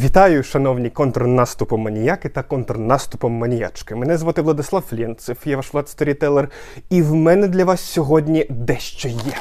Вітаю, шановні контрнаступоманіяки та контрнаступоманіячки. Мене звати Владислав Лєнцев, я ваш влад сторітелер, і в мене для вас сьогодні дещо є.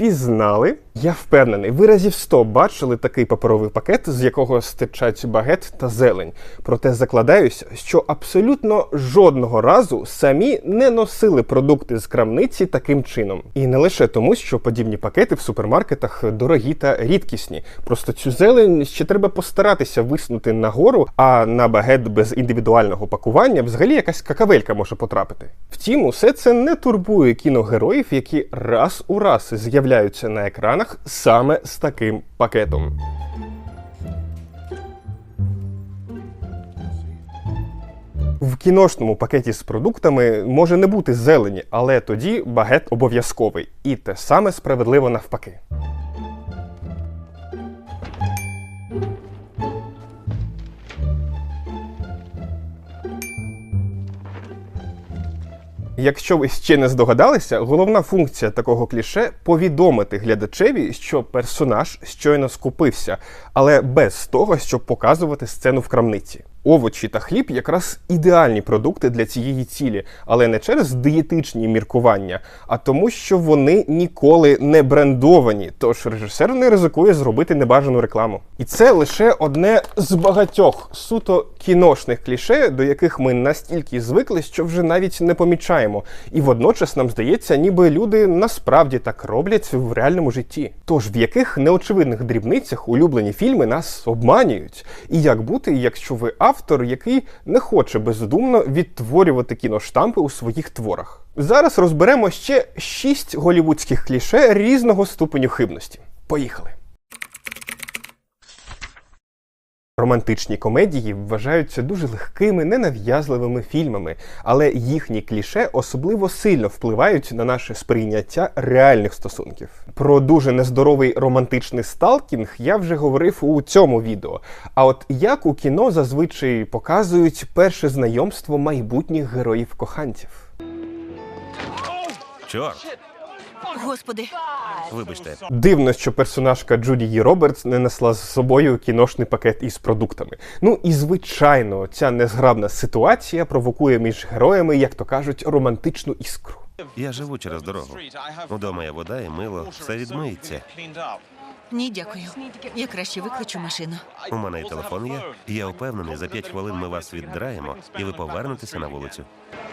Впізнали? Я впевнений, ви разів 100 бачили такий паперовий пакет, з якого стирчать багет та зелень. Проте закладаюся, що абсолютно жодного разу самі не носили продукти з крамниці таким чином. І не лише тому, що подібні пакети в супермаркетах дорогі та рідкісні. Просто цю зелень ще треба постаратися виснути нагору, а на багет без індивідуального пакування взагалі якась какавелька може потрапити. Втім, усе це не турбує кіногероїв, які раз у раз з'являються на екранах саме з таким пакетом. В кіношному пакеті з продуктами може не бути зелені, але тоді багет обов'язковий. І те саме справедливо навпаки. Якщо ви ще не здогадалися, головна функція такого кліше повідомити глядачеві, що персонаж щойно скупився, але без того, щоб показувати сцену в крамниці. Овочі та хліб якраз ідеальні продукти для цієї цілі, але не через дієтичні міркування, а тому, що вони ніколи не брендовані. Тож режисер не ризикує зробити небажану рекламу. І це лише одне з багатьох суто кіношних кліше, до яких ми настільки звикли, що вже навіть не помічаємо. І водночас нам здається, ніби люди насправді так роблять в реальному житті. Тож в яких неочевидних дрібницях улюблені фільми нас обманюють? І як бути, якщо ви автор, який не хоче бездумно відтворювати кіноштампи у своїх творах? Зараз розберемо ще шість голівудських кліше різного ступеню хибності. Поїхали! Романтичні комедії вважаються дуже легкими, ненав'язливими фільмами, але їхні кліше особливо сильно впливають на наше сприйняття реальних стосунків. Про дуже нездоровий романтичний сталкінг я вже говорив у цьому відео. А от як у кіно зазвичай показують перше знайомство майбутніх героїв коханців. Чорт, Господи, вибачте, Дивно, що персонажка Джуді Ї Робертс не несла з собою кіношний пакет із продуктами. Ну і звичайно, ця незграбна ситуація провокує між героями, як то кажуть, романтичну іскру. я живу через дорогу. Удома є вода і мило, все відмиється. ні, дякую. Я краще викличу машину. У мене і телефон є. і Я впевнений, за п'ять хвилин ми вас віддраємо, і ви повернетеся на вулицю.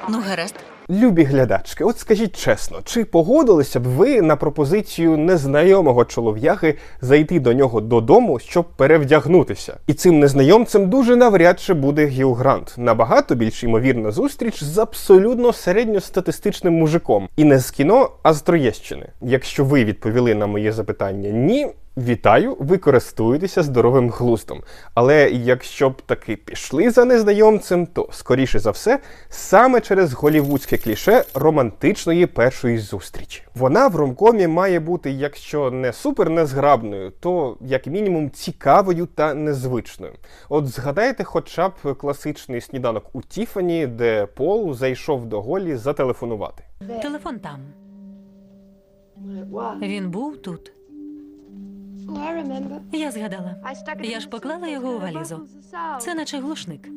Ну, гаразд. Любі глядачки, от скажіть чесно, чи погодилися б ви на пропозицію незнайомого чолов'яги зайти до нього додому, щоб перевдягнутися? І цим незнайомцем дуже навряд чи буде Гіл Грант. Набагато більш ймовірна зустріч з абсолютно середньостатистичним мужиком. І не з кіно, а з Троєщини. Якщо ви відповіли на моє запитання ні. Вітаю, ви користуєтеся здоровим глуздом. Але якщо б таки пішли за незнайомцем, то скоріше за все, саме через голівудське кліше романтичної першої зустрічі. Вона в ромкомі має бути, якщо не супер незграбною, то як мінімум цікавою та незвичною. От згадайте, хоча б класичний сніданок у Тіфані, де Пол зайшов до Голі зателефонувати. Телефон там. Він був тут. Я згадала. Я ж поклала його у валізу. Це наче глушник.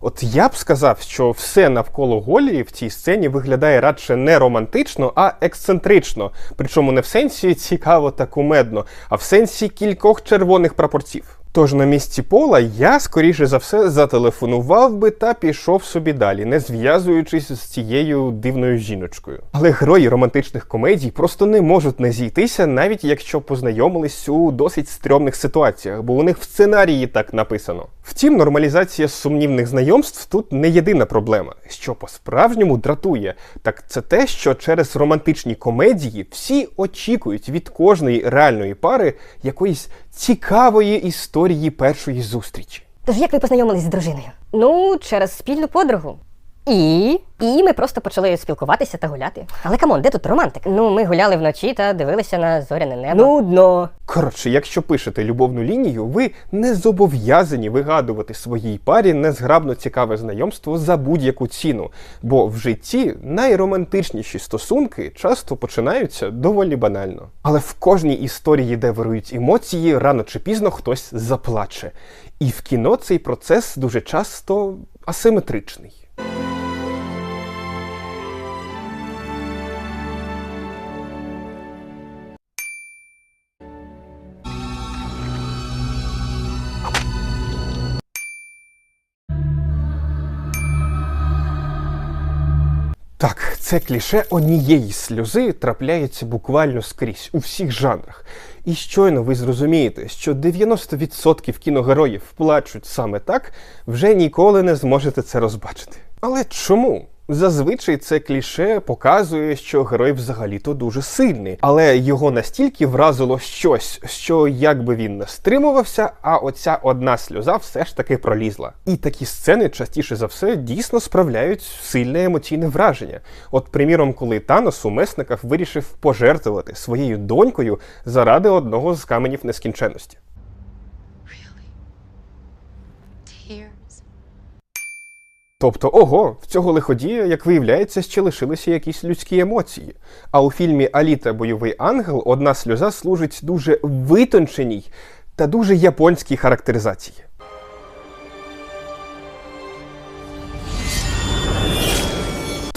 От я б сказав, що все навколо Голі в цій сцені виглядає радше не романтично, а ексцентрично. Причому не в сенсі цікаво та кумедно, а в сенсі кількох червоних прапорців. Тож на місці пола я, скоріше за все, зателефонував би та пішов собі далі, не зв'язуючись з цією дивною жіночкою. Але герої романтичних комедій просто не можуть не зійтися, навіть якщо познайомились у досить стрьомних ситуаціях, бо у них в сценарії так написано. Втім, нормалізація сумнівних знайомств тут не єдина проблема. Що по-справжньому дратує, так це те, що через романтичні комедії всі очікують від кожної реальної пари якоїсь цікавої історії першої зустрічі. Тож як ви познайомились з дружиною? Ну, через спільну подругу. І? І ми просто почали спілкуватися та гуляти. Але камон, де тут романтик? Ну, ми гуляли вночі та дивилися на зоряне небо. Нудно. Коротше, якщо пишете любовну лінію, ви не зобов'язані вигадувати своїй парі незграбно цікаве знайомство за будь-яку ціну, бо в житті найромантичніші стосунки часто починаються доволі банально. Але в кожній історії, де вирують емоції, рано чи пізно хтось заплаче. І в кіно цей процес дуже часто асиметричний. Так, це кліше однієї сльози трапляється буквально скрізь у всіх жанрах. І щойно ви зрозумієте, що 90% кіногероїв плачуть саме так, вже ніколи не зможете це розбачити. Але чому? Зазвичай це кліше показує, що герой взагалі-то дуже сильний, але його настільки вразило щось, що якби він не стримувався, а оця одна сльоза все ж таки пролізла. І такі сцени частіше за все дійсно справляють сильне емоційне враження. От, приміром, коли Танос у месниках вирішив пожертвувати своєю донькою заради одного з каменів нескінченності. Тобто, ого, в цього лиходія, як виявляється, ще лишилися якісь людські емоції. А у фільмі Аліта Бойовий ангел одна сльоза служить дуже витонченій та дуже японській характеризації.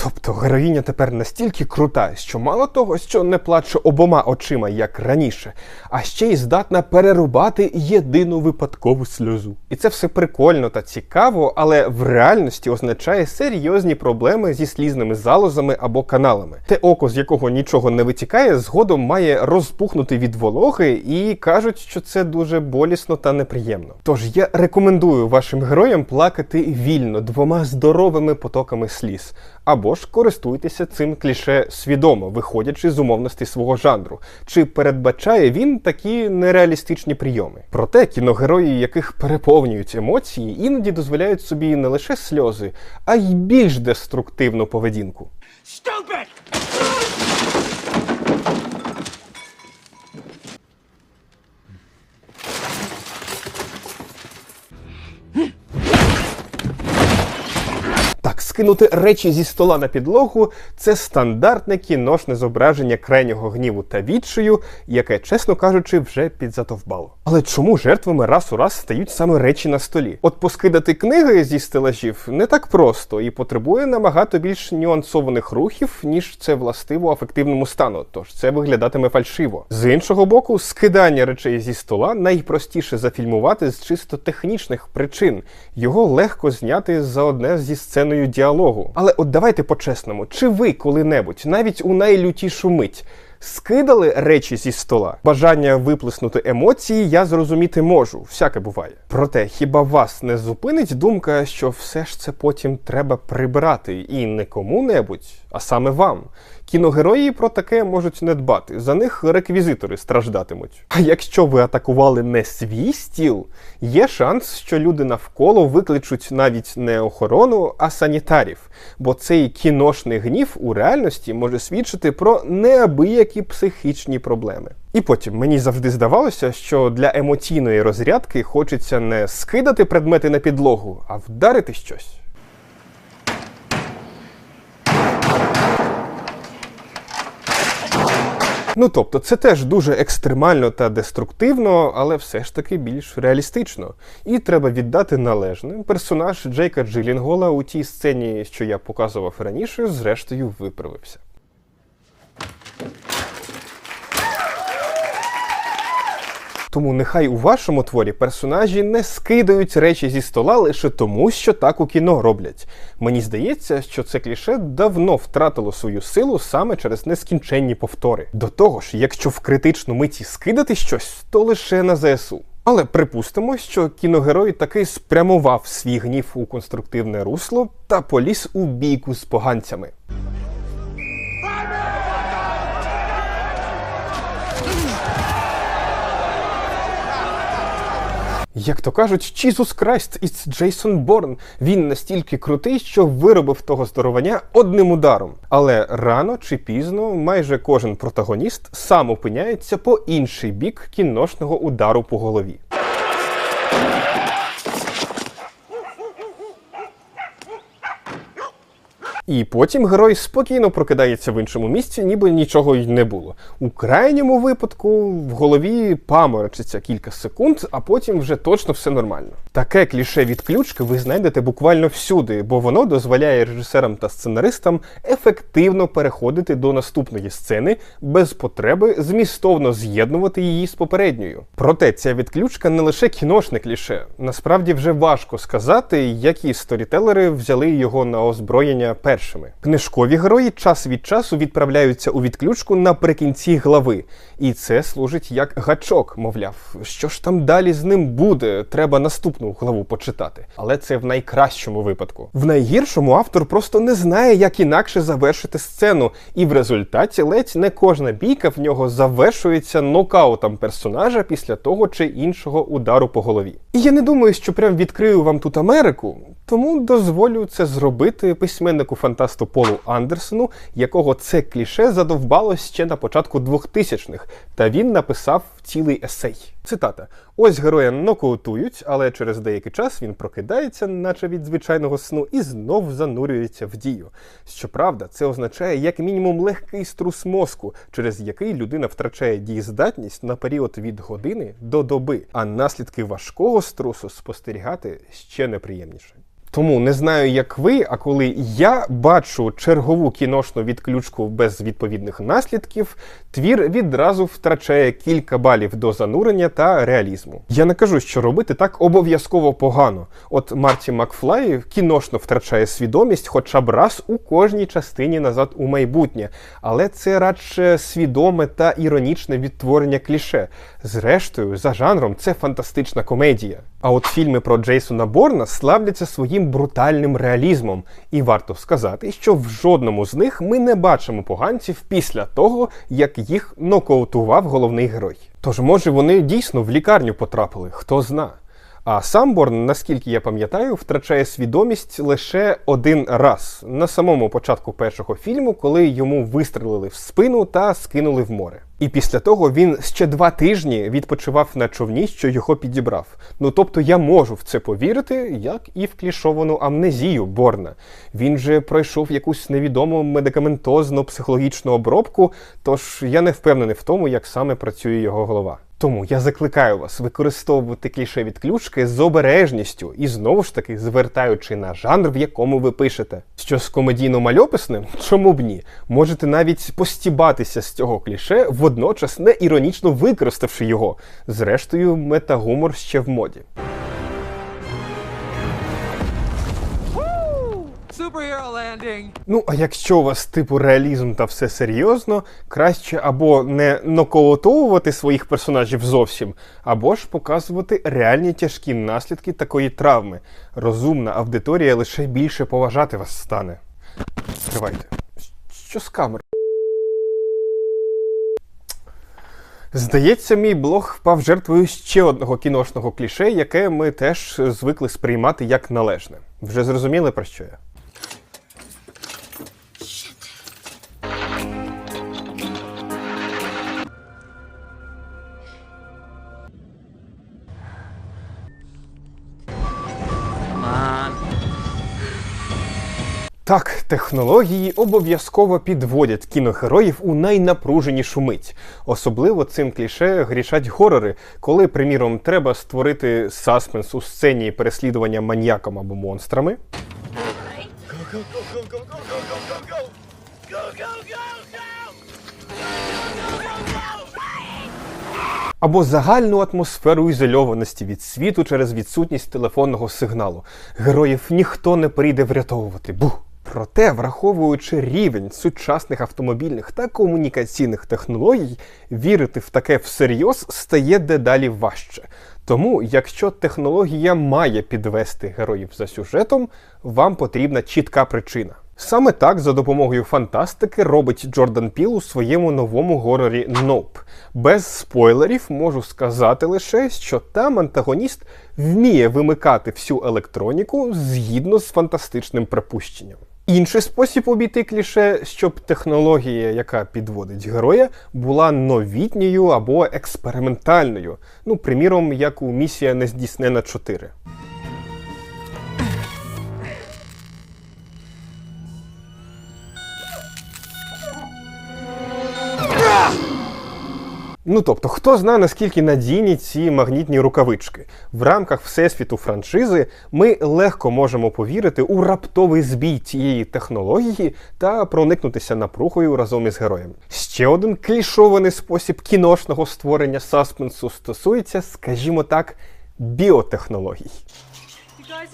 Тобто героїня тепер настільки крута, що мало того, що не плаче обома очима, як раніше, а ще й здатна перерубати єдину випадкову сльозу. І це все прикольно та цікаво, але в реальності означає серйозні проблеми зі слізними залозами або каналами. Те око, з якого нічого не витікає, згодом має розпухнути від вологи, і кажуть, що це дуже болісно та неприємно. Тож я рекомендую вашим героям плакати вільно двома здоровими потоками сліз. Або ж користуйтеся цим кліше свідомо, виходячи з умовностей свого жанру. Чи передбачає він такі нереалістичні прийоми? Проте кіногерої, яких переповнюють емоції, іноді дозволяють собі не лише сльози, а й більш деструктивну поведінку. Так, скинути речі зі стола на підлогу це стандартне кіношне зображення крайнього гніву та відчаю, яке, чесно кажучи, вже підзатовбало. Але чому жертвами раз у раз стають саме речі на столі? От поскидати книги зі стелажів не так просто і потребує набагато більш нюансованих рухів, ніж це властиво афективному стану. Тож це виглядатиме фальшиво. З іншого боку, скидання речей зі стола найпростіше зафільмувати з чисто технічних причин. Його легко зняти за одне зі сценою діалогу. Але от давайте по-чесному, чи ви коли-небудь, навіть у найлютішу мить, скидали речі зі стола? Бажання виплеснути емоції я зрозуміти можу, всяке буває. Проте хіба вас не зупинить думка, що все ж це потім треба прибирати і не кому-небудь, а саме вам? Кіногерої про таке можуть не дбати, за них реквізитори страждатимуть. А якщо ви атакували не свій стіл, є шанс, що люди навколо викличуть навіть не охорону, а санітарів. Бо цей кіношний гнів у реальності може свідчити про неабиякі психічні проблеми. І потім мені завжди здавалося, що для емоційної розрядки хочеться не скидати предмети на підлогу, а вдарити щось. Ну тобто, це теж дуже екстремально та деструктивно, але все ж таки більш реалістично. І треба віддати належне. Персонаж Джейка Джилінгола у тій сцені, що я показував раніше, зрештою виправився. Тому нехай у вашому творі персонажі не скидають речі зі стола лише тому, що так у кіно роблять. Мені здається, що це кліше давно втратило свою силу саме через нескінченні повтори. До того ж, якщо в критичну миті скидати щось, то лише на ЗСУ. Але припустимо, що кіногерой таки спрямував свій гнів у конструктивне русло та поліз у бійку з поганцями. Як то кажуть, Jesus Christ, it's Джейсон Борн. Він настільки крутий, що виробив того здоровання одним ударом. Але рано чи пізно майже кожен протагоніст сам опиняється по інший бік кіношного удару по голові. І потім герой спокійно прокидається в іншому місці, ніби нічого й не було. У крайньому випадку в голові паморочиться кілька секунд, а потім вже точно все нормально. Таке кліше відключки ви знайдете буквально всюди, бо воно дозволяє режисерам та сценаристам ефективно переходити до наступної сцени без потреби змістовно з'єднувати її з попередньою. Проте ця відключка не лише кіношне кліше. Насправді вже важко сказати, які сторітелери взяли його на озброєння першими. Книжкові герої час від часу відправляються у відключку наприкінці глави, і це служить як гачок, мовляв, що ж там далі з ним буде, треба наступну главу почитати. Але це в найкращому випадку. В найгіршому автор просто не знає, як інакше завершити сцену, і в результаті ледь не кожна бійка в нього завершується нокаутом персонажа після того чи іншого удару по голові. І я не думаю, що прям відкрию вам тут Америку, тому дозволю це зробити письменнику фантасту Полу Андерсону, якого це кліше задовбало ще на початку 2000-х, та він написав цілий есей. Цитата: ось героя нокаутують, але через деякий час він прокидається, наче від звичайного сну, і знов занурюється в дію. Щоправда, це означає як мінімум легкий струс мозку, через який людина втрачає дієздатність на період від години до доби, а наслідки важкого струсу спостерігати ще неприємніше. Тому не знаю, як ви, а коли я бачу чергову кіношну відключку без відповідних наслідків, твір відразу втрачає кілька балів до занурення та реалізму. Я не кажу, що робити так обов'язково погано. От Марті Макфлай кіношно втрачає свідомість хоча б раз у кожній частині назад у майбутнє, але це радше свідоме та іронічне відтворення кліше. Зрештою, за жанром, це фантастична комедія. А от фільми про Джейсона Борна славляться своїм брутальним реалізмом, і варто сказати, що в жодному з них ми не бачимо поганців після того, як їх нокаутував головний герой. Тож, може, вони дійсно в лікарню потрапили, хто зна. А сам Борн, наскільки я пам'ятаю, втрачає свідомість лише один раз на самому початку першого фільму, коли йому вистрелили в спину та скинули в море. І після того він ще два тижні відпочивав на човні, що його підібрав. Ну тобто я можу в це повірити, як і в клішовану амнезію Борна. Він же пройшов якусь невідому медикаментозну психологічну обробку, тож я не впевнений в тому, як саме працює його голова. Тому я закликаю вас використовувати кліше відключки з обережністю і знову ж таки звертаючи на жанр, в якому ви пишете. Що з комедійно-мальописним? Чому б ні? Можете навіть постібатися з цього кліше, водночас не іронічно використавши його. Зрештою, метагумор ще в моді. Ну, а якщо у вас типу реалізм та все серйозно, краще або не нокаутовувати своїх персонажів зовсім, або ж показувати реальні тяжкі наслідки такої травми. Розумна аудиторія лише більше поважати вас стане. Тривайте. Що з камер? Здається, мій блог впав жертвою ще одного кіношного кліше, яке ми теж звикли сприймати як належне. Вже зрозуміли про що я? Так, технології обов'язково підводять кіногероїв у найнапруженішу мить. Особливо цим кліше грішать горори, коли, приміром, треба створити саспенс у сцені переслідування маньяком або монстрами. Або загальну атмосферу ізольованості від світу через відсутність телефонного сигналу. Героїв ніхто не прийде врятовувати. Бух! Проте, враховуючи рівень сучасних автомобільних та комунікаційних технологій, вірити в таке всерйоз стає дедалі важче. Тому, якщо технологія має підвести героїв за сюжетом, вам потрібна чітка причина. Саме так за допомогою фантастики робить Джордан Піл у своєму новому горорі Nope. Без спойлерів можу сказати лише, що там антагоніст вміє вимикати всю електроніку згідно з фантастичним припущенням. Інший спосіб обійти кліше, щоб технологія, яка підводить героя, була новітньою або експериментальною. Ну, приміром, як у місія Нездійснена 4. Ну тобто, хто знає, наскільки надійні ці магнітні рукавички. В рамках всесвіту франшизи ми легко можемо повірити у раптовий збій цієї технології та проникнутися напругою разом із героєм. Ще один клішований спосіб кіношного створення саспенсу стосується, скажімо так, біотехнологій. You guys,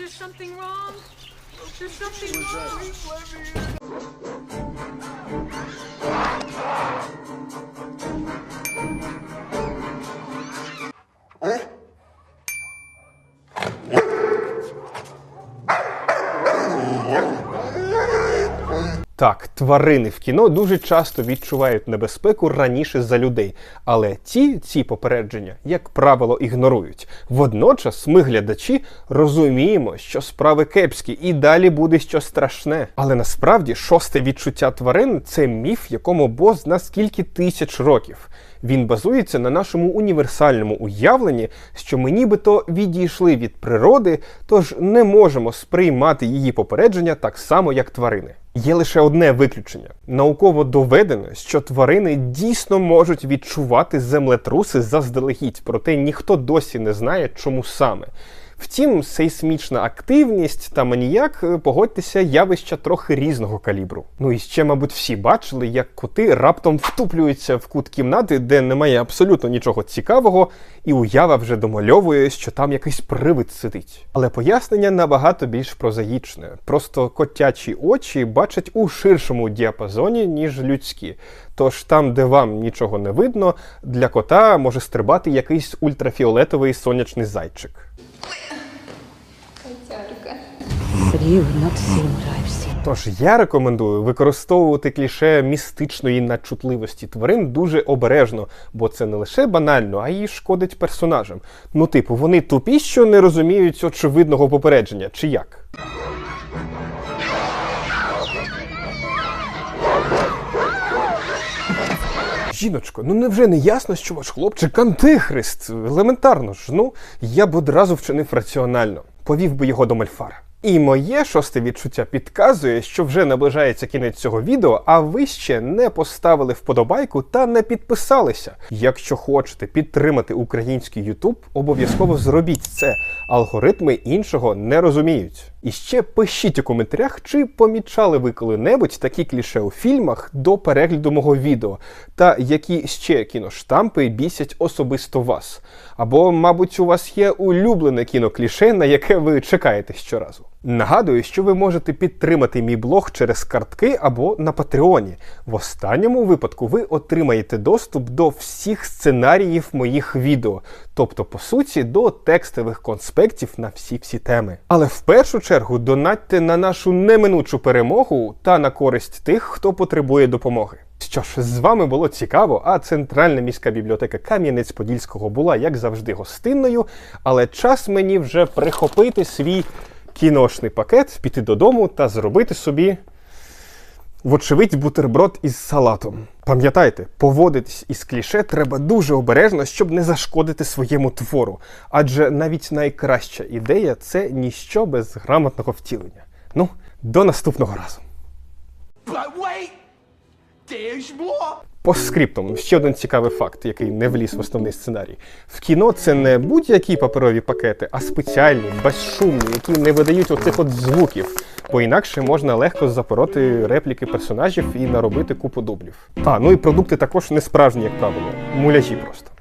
Так, тварини в кіно дуже часто відчувають небезпеку раніше за людей, але ті ці попередження, як правило, ігнорують. Водночас ми, глядачі, розуміємо, що справи кепські і далі буде щось страшне. Але насправді шосте відчуття тварин це міф, якому бос на скільки тисяч років. Він базується на нашому універсальному уявленні, що ми нібито відійшли від природи, тож не можемо сприймати її попередження так само, як тварини. Є лише одне виключення: науково доведено, що тварини дійсно можуть відчувати землетруси заздалегідь, проте ніхто досі не знає, чому саме. Втім, сейсмічна активність та маніяк, е, погодьтеся, явища трохи різного калібру. Ну і ще, мабуть, всі бачили, як коти раптом втуплюються в кут кімнати, де немає абсолютно нічого цікавого, і уява вже домальовує, що там якийсь привид сидить. Але пояснення набагато більш прозаїчне. Просто котячі очі бачать у ширшому діапазоні, ніж людські. Тож там, де вам нічого не видно, для кота може стрибати якийсь ультрафіолетовий сонячний зайчик. Тож я рекомендую використовувати кліше містичної надчутливості тварин дуже обережно, бо це не лише банально, а й шкодить персонажам. Ну, типу, вони тупі, що не розуміють очевидного попередження, чи як? Жіночко, ну невже не ясно, що ваш хлопчик антихрист? Елементарно ж, ну я б одразу вчинив раціонально, повів би його до Мальфара. І моє шосте відчуття підказує, що вже наближається кінець цього відео, а ви ще не поставили вподобайку та не підписалися. Якщо хочете підтримати український YouTube, обов'язково зробіть це. Алгоритми іншого не розуміють. І ще пишіть у коментарях, чи помічали ви коли-небудь такі кліше у фільмах до перегляду мого відео, та які ще кіноштампи бісять особисто вас. Або, мабуть, у вас є улюблене кінокліше, на яке ви чекаєте щоразу. Нагадую, що ви можете підтримати мій блог через картки або на Патреоні. В останньому випадку ви отримаєте доступ до всіх сценаріїв моїх відео, тобто, по суті, до текстових конспектів на всі-всі теми. Але в першу чергу донатьте на нашу неминучу перемогу та на користь тих, хто потребує допомоги. Що ж, з вами було цікаво, а центральна міська бібліотека Кам'янець-Подільського була, як завжди, гостинною, але час мені вже прихопити свій кіношний пакет, піти додому та зробити собі, вочевидь, бутерброд із салатом. Пам'ятайте, поводитись із кліше треба дуже обережно, щоб не зашкодити своєму твору. Адже навіть найкраща ідея це ніщо без грамотного втілення. Ну, до наступного разу. But wait! There's more! По ще один цікавий факт, який не вліз в основний сценарій. В кіно це не будь-які паперові пакети, а спеціальні, безшумні, які не видають оцих от звуків. Бо інакше можна легко запороти репліки персонажів і наробити купу дублів. А, ну і продукти також не справжні, як правило, муляжі просто.